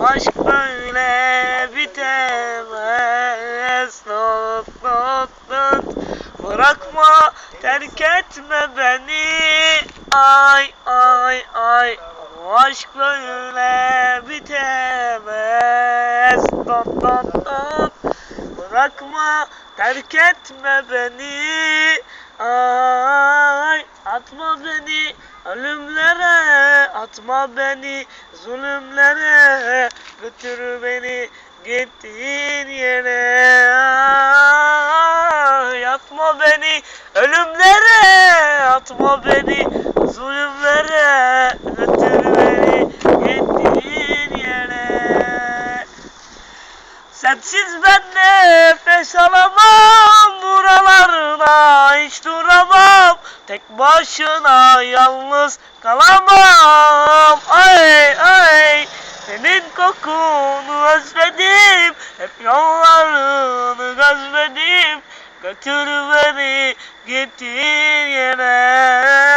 Aşk böyle bitemez. Not not not. Bırakma terk etme beni. Ay ay ay. Aşk böyle bitemez. Not not not. Bırakma terk etme beni. Ay atma beni. Ölümlere Atma beni zulümlere Götür beni gittiğin yere. Ay, Atma beni ölümlere Atma beni zulümlere Götür beni gittiğin yere. Sensiz ben nefes alamam buralarda hiç duramam. Tek başına yalnız kalamam. Ay kokunu özledim. Hep yollarını gözledim Götür beni gittiğin yere